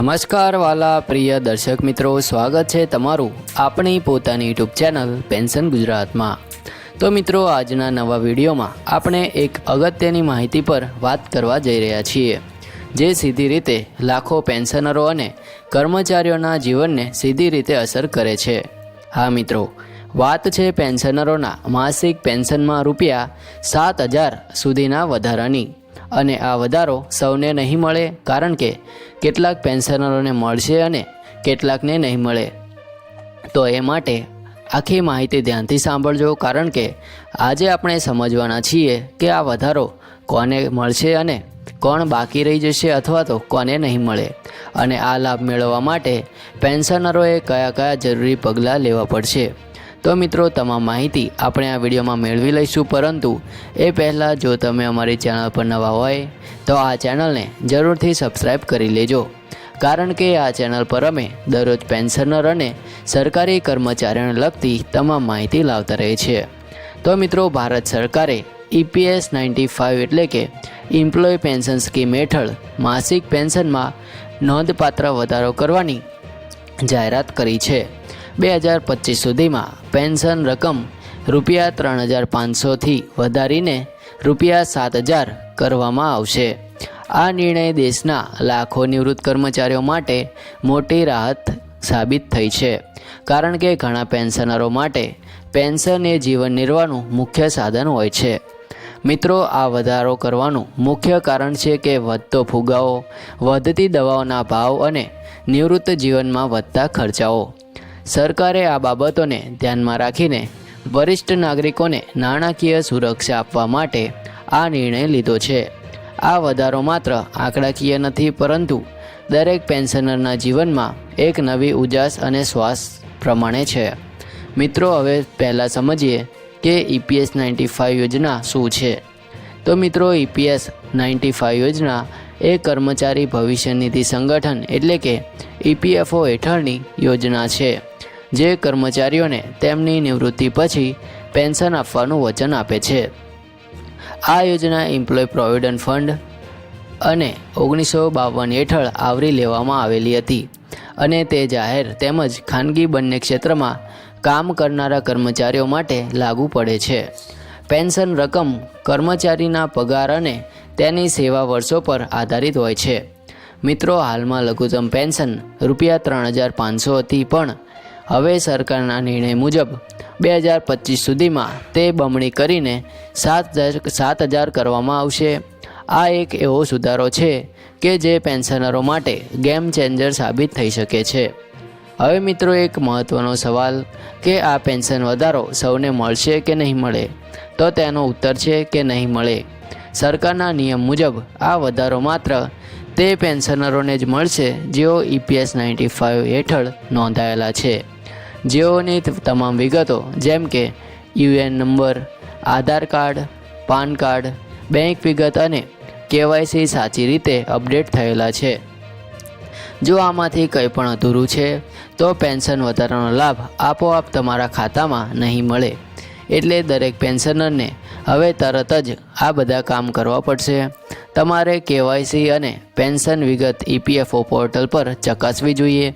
નમસ્કાર વાલા પ્રિય દર્શક મિત્રો, સ્વાગત છે તમારું આપણી પોતાની યુટ્યુબ ચેનલ પેન્શન ગુજરાતમાં. તો મિત્રો, આજના નવા વિડીયોમાં આપણે એક અગત્યની માહિતી પર વાત કરવા જઈ રહ્યા છીએ, જે સીધી રીતે લાખો પેન્શનરો અને કર્મચારીઓના જીવનને સીધી રીતે અસર કરે છે. હા મિત્રો, વાત છે પેન્શનરોના માસિક પેન્શનમાં રૂપિયા સાત હજાર સુધીના વધારાની. અને આ વધારો સૌને નહીં મળે, કારણ કે કેટલાક પેન્શનરોને મળશે અને કેટલાકને નહીં મળે. તો એ માટે આખી માહિતી ધ્યાનથી સાંભળજો, કારણ કે આજે આપણે સમજવાના છીએ કે આ વધારો કોને મળશે અને કોણ બાકી રહી જશે અથવા તો કોને નહીં મળે. અને આ લાભ મેળવવા માટે પેન્શનરોએ કયા કયા જરૂરી પગલાં લેવા પડશે. તો મિત્રો, તમામ માહિતી આપણે આ વિડીયોમાં મેળવી લઈશું. પરંતુ એ પહેલાં જો તમે અમારી ચેનલ પર નવા હોય, તો આ ચેનલને જરૂરથી સબસ્ક્રાઈબ કરી લેજો. કારણ કે આ ચેનલ પર અમે દરરોજ પેન્શનર અને સરકારી કર્મચારીઓને લગતી તમામ માહિતી લાવતા રહે છે તો મિત્રો, ભારત સરકારે ઈપીએસ નાઇન્ટી ફાઇવ એટલે કે એમ્પ્લોય પેન્શન સ્કીમ હેઠળ માસિક પેન્શનમાં નોંધપાત્ર વધારો કરવાની જાહેરાત કરી છે. બે હજાર પચીસ સુધીમાં પેન્શન રકમ રૂપિયા ત્રણ હજાર પાંચસોથી વધારીને રૂપિયા સાત હજાર કરવામાં આવશે. આ નિર્ણય દેશના લાખો નિવૃત્ત કર્મચારીઓ માટે મોટી રાહત સાબિત થઈ છે. કારણ કે ઘણા પેન્શનરો માટે પેન્શન એ જીવન નિર્વાહનું મુખ્ય સાધન હોય છે. મિત્રો, આ વધારો કરવાનું મુખ્ય કારણ છે કે વધતો ફુગાવો, વધતી દવાઓના ભાવ અને નિવૃત્ત જીવનમાં વધતા ખર્ચાઓ. સરકારે આ બાબતોને ધ્યાનમાં રાખીને વરિષ્ઠ નાગરિકોને નાણાકીય સુરક્ષા આપવા માટે આ નિર્ણય લીધો છે. આ વધારો માત્ર આંકડાકીય નથી, પરંતુ દરેક પેન્શનરના જીવનમાં એક નવી ઉજાસ અને શ્વાસ પ્રમાણે છે. મિત્રો, હવે પહેલાં સમજીએ કે ઈપીએસ નાઇન્ટી ફાઇવ યોજના શું છે. તો મિત્રો ઈપીએસ નાઇન્ટી ફાઇવ યોજના એ કર્મચારી ભવિષ્ય નિધિ સંગઠન એટલે કે ઈપીએફઓ હેઠળની યોજના છે. જે કર્મચારીઓને તેમની નિવૃત્તિ પછી પેન્શન આપવાનું વચન આપે છે. આ યોજના એમ્પ્લોય પ્રોવિડન્ટ ફંડ અને ઓગણીસો બાવન હેઠળ આવરી લેવામાં આવેલી હતી અને તે જાહેર તેમજ ખાનગી બંને ક્ષેત્રમાં કામ કરનારા કર્મચારીઓ માટે લાગુ પડે છે. પેન્શન રકમ કર્મચારીના પગાર અને તેની સેવા વર્ષો પર આધારિત હોય છે. મિત્રો, હાલમાં લઘુત્તમ પેન્શન રૂપિયા ત્રણ હજાર પાંચસો હતી પણ હવે સરકારના નિર્ણય મુજબ બે હજાર પચીસ સુધીમાં તે બમણી કરીને સાત સાત હજાર કરવામાં આવશે. આ એક એવો સુધારો છે કે જે પેન્શનરો માટે ગેમ ચેન્જર સાબિત થઈ શકે છે. હવે મિત્રો એક મહત્ત્વનો સવાલ કે આ પેન્શન વધારો સૌને મળશે કે નહીં મળે? તો તેનો ઉત્તર છે કે નહીં મળે. સરકારના નિયમ મુજબ આ વધારો માત્ર તે પેન્શનરોને જ મળશે જેઓ ઈપીએસ નાઇન્ટી ફાઇવ હેઠળ નોંધાયેલા છે. જેઓની તમામ વિગતો, જેમ કે UAN number, Aadhaar card, PAN card, bank વિગત અને કેવાયસી સાચી રીતે અપડેટ થયેલા છે. જો આમાંથી કંઈ પણ અધૂરું છે, તો પેન્શન વધારાનો લાભ આપોઆપ તમારા ખાતામાં નહીં મળે. એટલે દરેક પેન્શનરને હવે તરત જ આ બધા કામ કરવા પડશે. તમારે કેવાયસી અને પેન્શન વિગત ઈપીએફઓ પોર્ટલ પર ચકાસવી જોઈએ.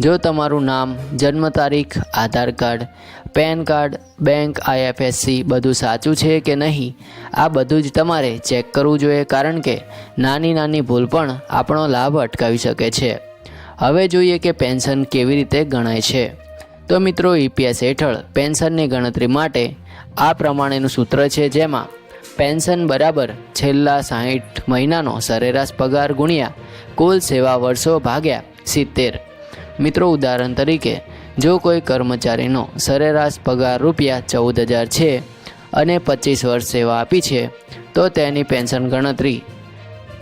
જો તમારું નામ, જન્મ તારીખ, Aadhaar card, PAN card, bank, IFSC બધું સાચું છે કે નહીં, આ બધું જ તમારે ચેક કરવું જોઈએ કારણ કે નાની નાની ભૂલ પણ આપણો લાભ અટકાવી શકે છે. હવે જોઈએ કે પેન્શન કેવી રીતે ગણાય છે. તો મિત્રો, ઈપીએસ હેઠળ પેન્શનની ગણતરી માટે આ પ્રમાણેનું સૂત્ર છે જેમાં પેન્શન બરાબર છેલ્લા સાહીઠ મહિનાનો સરેરાશ પગાર ગુણ્યા કુલ સેવા વર્ષો ભાગ્યા સિત્તેર. મિત્રો, ઉદાહરણ તરીકે, જો કોઈ કર્મચારીનો સરેરાશ પગાર રૂપિયા ચૌદ હજાર છે અને પચીસ વર્ષ સેવા આપી છે, તો તેની પેન્શન ગણતરી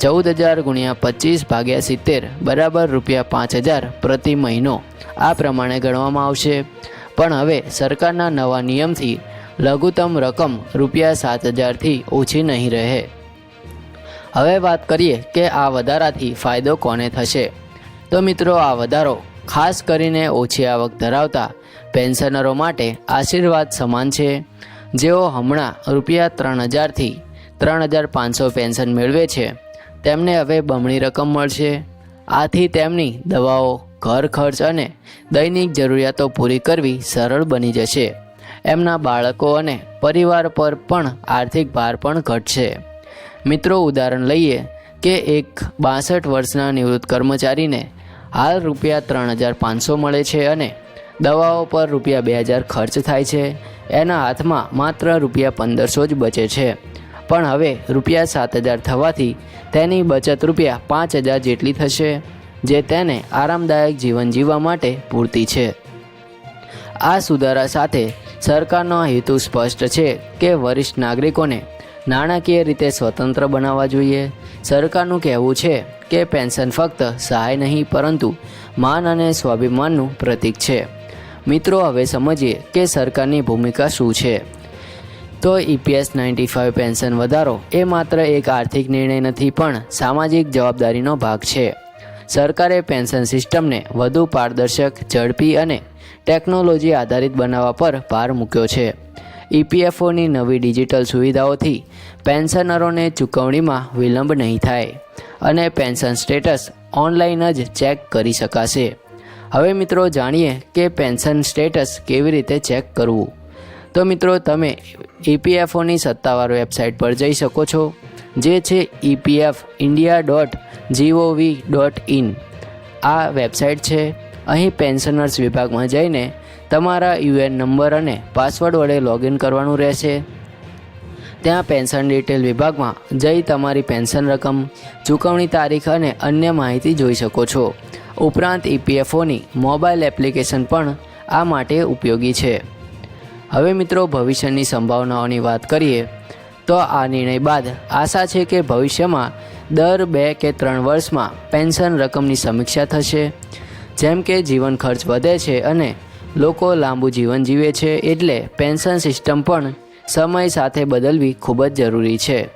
ચૌદ હજાર ગુણ્યા પચીસ ભાગ્યા સિત્તેર બરાબર રૂપિયા પાંચ હજાર પ્રતિ મહિનો આ પ્રમાણે ગણવામાં આવશે. પણ હવે સરકારના નવા નિયમથી લઘુત્તમ રકમ રૂપિયા સાત હજારથી ઓછી નહીં રહે. હવે વાત કરીએ કે આ વધારાથી ફાયદો કોને થશે? તો મિત્રો, આ વધારો ખાસ કરીને ઓછી આવક ધરાવતા પેન્શનરો માટે આશીર્વાદ સમાન છે. જેઓ હમણાં રૂપિયા ત્રણ હજારથી ત્રણ હજાર પાંચસો પેન્શન મેળવે છે, તેમને હવે બમણી રકમ મળશે. આથી તેમની દવાઓ, ઘર ખર્ચ અને દૈનિક જરૂરિયાતો પૂરી કરવી સરળ બની જશે. એમના બાળકો અને પરિવાર પર પણ આર્થિક ભાર પણ ઘટશે. મિત્રો, ઉદાહરણ લઈએ કે એક બાસઠ વર્ષના નિવૃત્ત કર્મચારીને હાલ રૂપિયા ત્રણ હજાર પાંચસો મળે છે અને દવાઓ પર રૂપિયા બે હજાર ખર્ચ થાય છે. એના હાથમાં માત્ર રૂપિયા પંદરસો જ બચે છે. પણ હવે રૂપિયા સાત હજાર થવાથી તેની બચત રૂપિયા પાંચ હજાર જેટલી થશે, જે તેને આરામદાયક જીવન જીવવા માટે પૂરતી છે. આ સુધારા સાથે સરકારનો હેતુ સ્પષ્ટ છે કે વરિષ્ઠ નાગરિકોને નાણાકીય રીતે સ્વતંત્ર બનાવવા જોઈએ. સરકારનું કહેવું છે કે પેન્શન ફક્ત સહાય નહીં, પરંતુ માન અને સ્વાભિમાનનું પ્રતીક છે. મિત્રો, હવે સમજીએ કે સરકારની ભૂમિકા શું છે. તો ઈપીએસ નાઇન્ટી ફાઇવ પેન્શન વધારો એ માત્ર એક આર્થિક નિર્ણય નથી, પણ સામાજિક જવાબદારીનો ભાગ છે. સરકારે પેન્શન સિસ્ટમને વધુ પારદર્શક, ઝડપી અને ટેકનોલોજી આધારિત બનાવવા પર ભાર મૂક્યો છે. ઈપીએફઓની નવી ડિજિટલ સુવિધાઓથી પેન્શનરોને ચૂકવણીમાં વિલંબ નહીં થાય અને પેન્શન સ્ટેટસ ઓનલાઈન જ ચેક કરી શકાશે. હવે મિત્રો જાણીએ કે પેન્શન સ્ટેટસ કેવી રીતે ચેક કરવું. તો મિત્રો તમે ઈપીએફઓની સત્તાવાર વેબસાઇટ પર જઈ શકો છો, જે છે EPF India dot GOV dot in. આ વેબસાઇટ છે. અહીં પેન્શનર્સ વિભાગમાં જઈને તમારા યુએન નંબર અને પાસવર્ડ વડે લોગિન કરવાનું રહેશે. ત્યાં પેન્શન ડિટેલ વિભાગમાં જઈ તમારી પેન્શન રકમ, ચૂકવણી તારીખ અને અન્ય માહિતી જોઈ શકો છો. ઉપરાંત ઈપીએફઓની મોબાઈલ એપ્લિકેશન પણ આ માટે ઉપયોગી છે. હવે મિત્રો, ભવિષ્યની સંભાવનાઓની વાત કરીએ, તો આ નિર્ણય બાદ આશા છે કે ભવિષ્યમાં દર બે કે ત્રણ વર્ષમાં પેન્શન રકમની સમીક્ષા થશે. જેમ કે જીવન ખર્ચ વધે છે અને લોકો લાંબુ જીવન જીવે છે એટલે પેન્શન સિસ્ટમ પણ સમય સાથે બદલવી ખૂબ જ જરૂરી છે.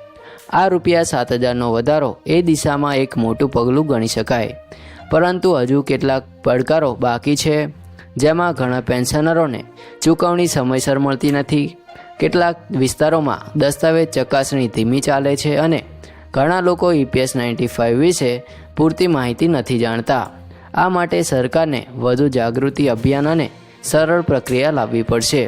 આ રૂપિયા સાત હજારનો વધારો એ દિશામાં એક મોટું પગલું ગણી શકાય. પરંતુ હજુ કેટલાક પડકારો બાકી છે, જેમાં ઘણા પેન્શનરોને ચૂકવણી સમયસર મળતી નથી. કેટલાક વિસ્તારોમાં દસ્તાવેજ ચકાસણી ધીમી ચાલે છે અને ઘણા લોકો ઈપીએસ નાઇન્ટી ફાઇવ વિશે પૂરતી માહિતી નથી જાણતા. આ માટે સરકારને વધુ જાગૃતિ અભિયાન અને સરળ પ્રક્રિયા લાવવી પડશે.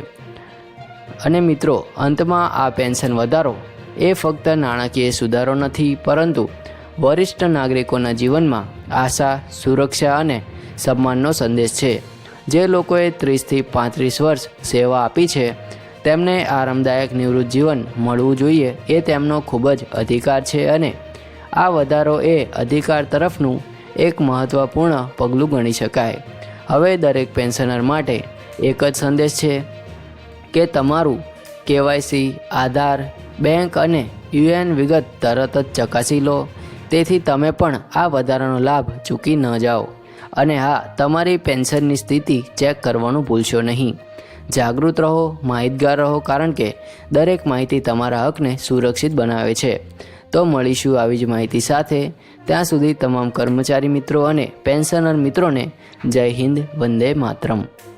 અને મિત્રો, અંતમાં આ પેન્શન વધારો એ ફક્ત નાણાકીય સુધારો નથી, પરંતુ વરિષ્ઠ નાગરિકોના જીવનમાં આશા, સુરક્ષા અને સન્માનનો સંદેશ છે. જે લોકોએ ત્રીસથી પાંત્રીસ વર્ષ સેવા આપી છે, તેમને આરામદાયક નિવૃત્ત જીવન મળવું જોઈએ એ તેમનો ખૂબ જ અધિકાર છે અને આ વધારો એ અધિકાર તરફનું એક મહત્ત્વપૂર્ણ પગલું ગણી શકાય. હવે દરેક પેન્શનર માટે એક જ સંદેશ છે કે તમારું કેવાયસી આધાર, બેંક અને યુએન વિગત તરત જ ચકાસી લો. તેથી તમે પણ આ વધારાનો લાભ ચૂકી ન જાઓ. અને હા, તમારી પેન્શનની સ્થિતિ ચેક કરવાનું ભૂલશો નહીં. જાગૃત રહો, માહિતગાર રહો, કારણ કે દરેક માહિતી તમારા હકને સુરક્ષિત બનાવે છે. તો મળીશું આવી જ માહિતી સાથે. ત્યાં સુધી તમામ કર્મચારી મિત્રો અને પેન્શનર મિત્રોને જય હિન્દ વંદે માતરમ.